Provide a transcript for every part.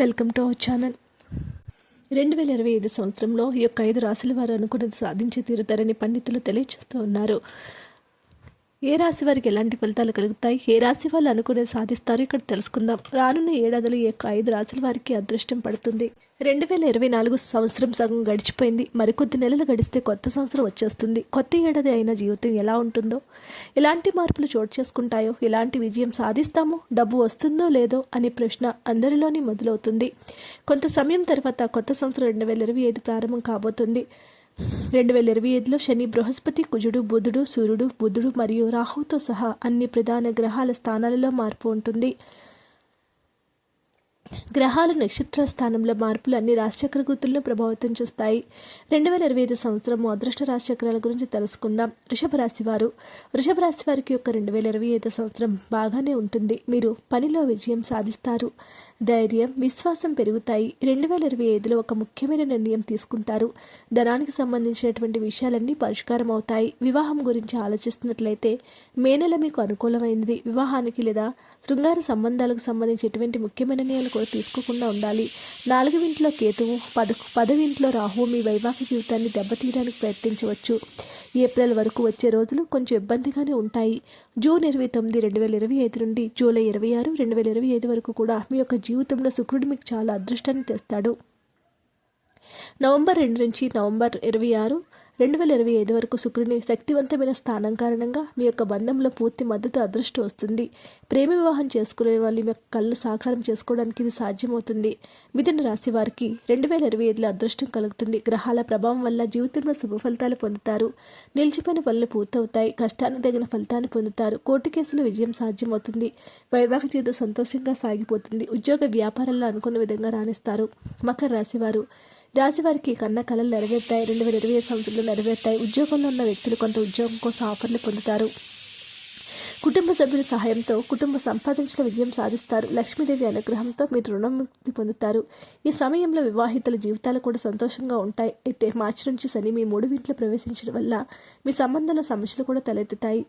Welcome to our channel. రెండు వేల ఇరవై ఐదు సంవత్సరంలో ఈ యొక్క ఐదు రాశుల వారు అనుకున్నది సాధించి తీరుతారని పండితులు తెలియజేస్తూ ఉన్నారు. ఏ రాశి వారికి ఎలాంటి ఫలితాలు కలుగుతాయి? ఏ రాశి వాళ్ళు అనుకునే సాధిస్తారు ఇక్కడ తెలుసుకుందాం. రానున్న ఏడాదిలో ఈ యొక్క ఐదు రాశుల వారికి అదృష్టం పడుతుంది. రెండు వేల ఇరవై నాలుగు సంవత్సరం సగం గడిచిపోయింది. మరికొద్ది నెలలు గడిస్తే కొత్త సంవత్సరం వచ్చేస్తుంది. కొత్త ఏడాది అయిన జీవితం ఎలా ఉంటుందో ఎలాంటి మార్పులు చోటు చేసుకుంటాయో ఎలాంటి విజయం సాధిస్తామో డబ్బు వస్తుందో లేదో అనే ప్రశ్న అందరిలోనే మొదలవుతుంది. కొంత సమయం తర్వాత కొత్త సంవత్సరం రెండు వేల ఇరవై ఐదు ప్రారంభం కాబోతుంది. రెండు వేల ఇరవై ఐదులో శని బృహస్పతి కుజుడు బుధుడు సూర్యుడు బుధుడు మరియు రాహుతో సహా అన్ని ప్రధాన గ్రహాల స్థానాలలో మార్పు ఉంటుంది. గ్రహాలు నక్షత్ర స్థానంలో మార్పులు అన్ని రాశిచక్ర గుర్తులను ప్రభావితం చేస్తాయి. రెండు వేల ఇరవై ఐదు సంవత్సరం అదృష్ట రాశిచక్రాల గురించి తెలుసుకుందాం. వృషభ రాశి వారు. వృషభ రాశి వారికి యొక్క రెండు వేల ఇరవై ఐదు సంవత్సరం బాగానే ఉంటుంది. మీరు పనిలో విజయం సాధిస్తారు. ధైర్యం విశ్వాసం పెరుగుతాయి. రెండు వేల ఇరవై ఐదులో ఒక ముఖ్యమైన నిర్ణయం తీసుకుంటారు. ధనానికి సంబంధించినటువంటి విషయాలన్నీ పరిష్కారం అవుతాయి వివాహం గురించి ఆలోచిస్తున్నట్లయితే మే నెల మీకు అనుకూలమైనది. వివాహానికి లేదా శృంగార సంబంధాలకు సంబంధించి ఎటువంటి ముఖ్యమైన నిర్ణయాలు కూడా తీసుకోకుండా ఉండాలి. నాలుగు ఇంట్లో కేతువు పద పదవింట్లో రాహువు మీ వైవాహిక జీవితాన్ని దెబ్బతీయడానికి ప్రయత్నించవచ్చు. ఏప్రిల్ వరకు వచ్చే రోజులు కొంచెం ఇబ్బందిగానే ఉంటాయి. జూన్ ఇరవై తొమ్మిది రెండు వేల ఇరవై ఐదు నుండి జూలై ఇరవై ఆరు రెండు వేల ఇరవై ఐదు వరకు కూడా మీ యొక్క జీవితంలో శుక్రుడు మీకు చాలా అదృష్టాన్ని తెస్తాడు. నవంబర్ రెండు నుంచి నవంబర్ ఇరవై ఆరు రెండు వేల ఇరవై ఐదు వరకు శుక్రుని శక్తివంతమైన స్థానం కారణంగా మీ యొక్క బంధంలో పూర్తి మద్దతు అదృష్టం వస్తుంది. ప్రేమ వివాహం చేసుకునే వాళ్ళు మీ యొక్క కళ్ళు సాకారం చేసుకోవడానికి ఇది సాధ్యమవుతుంది. మిథున రాశి వారికి రెండు వేల ఇరవై ఐదులో అదృష్టం కలుగుతుంది. గ్రహాల ప్రభావం వల్ల జీవితంలో శుభ ఫలితాలు పొందుతారు. నిలిచిపోయిన పనులు పూర్తవుతాయి. కష్టానికి తగిన ఫలితాన్ని పొందుతారు. కోర్టు కేసులో విజయం సాధ్యమవుతుంది. వైవాహిక జీవితం సంతోషంగా సాగిపోతుంది. ఉద్యోగ వ్యాపారాల్లో అనుకున్న విధంగా రాణిస్తారు. మకర రాశి వారు రాశివారికి కన్న కళలు నెరవేరుతాయి. రెండు వేల ఇరవై సంవత్సరంలో నెరవేరుతాయి. ఉద్యోగంలో ఉన్న వ్యక్తులు కొంత ఉద్యోగం కోసం ఆఫర్లు పొందుతారు. కుటుంబ సభ్యుల సహాయంతో కుటుంబ సంపాదించిన విజయం సాధిస్తారు. లక్ష్మీదేవి అనుగ్రహంతో మీరు రుణముక్తి పొందుతారు. ఈ సమయంలో వివాహితుల జీవితాలు కూడా సంతోషంగా ఉంటాయి. అయితే మార్చి నుంచి శని మీ మూడు ఇంట్లో ప్రవేశించడం వల్ల మీ సంబంధాల సమస్యలు కూడా తలెత్తుతాయి.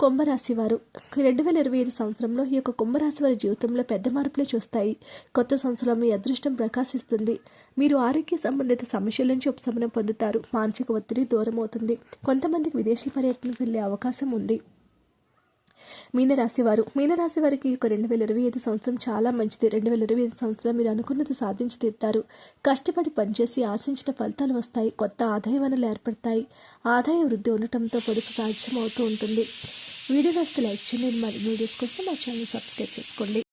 కుంభరాశి వారు రెండు వేల ఇరవై ఐదు సంవత్సరంలో ఈ యొక్క కుంభరాశి వారి జీవితంలో పెద్ద మార్పులే చూస్తాయి. కొత్త సంవత్సరం మీ అదృష్టం ప్రకాశిస్తుంది. మీరు ఆరోగ్య సంబంధిత సమస్యల నుంచి ఉపశమనం పొందుతారు. మానసిక ఒత్తిడి దూరం అవుతుంది కొంతమందికి విదేశీ పర్యటనకు వెళ్ళే అవకాశం ఉంది. మీనరాశి వారు. మీనరాశి వారికి ఒక రెండు వేల ఇరవై ఐదు సంవత్సరం చాలా మంచిది. రెండు వేల ఇరవై ఐదు సంవత్సరం మీరు అనుకున్నది సాధించి తీరుతారు. కష్టపడి పనిచేసి ఆశించిన ఫలితాలు వస్తాయి. కొత్త ఆదాయ వనరులు ఏర్పడతాయి. ఆదాయ వృద్ధి ఉండటంతో పొదుపు సాధ్యం అవుతూ ఉంటుంది. వీడియో నచ్చితే లైక్ చేయండి. మరి వీడియోస్ కోసం మా ఛానల్ సబ్స్క్రైబ్ చేసుకోండి.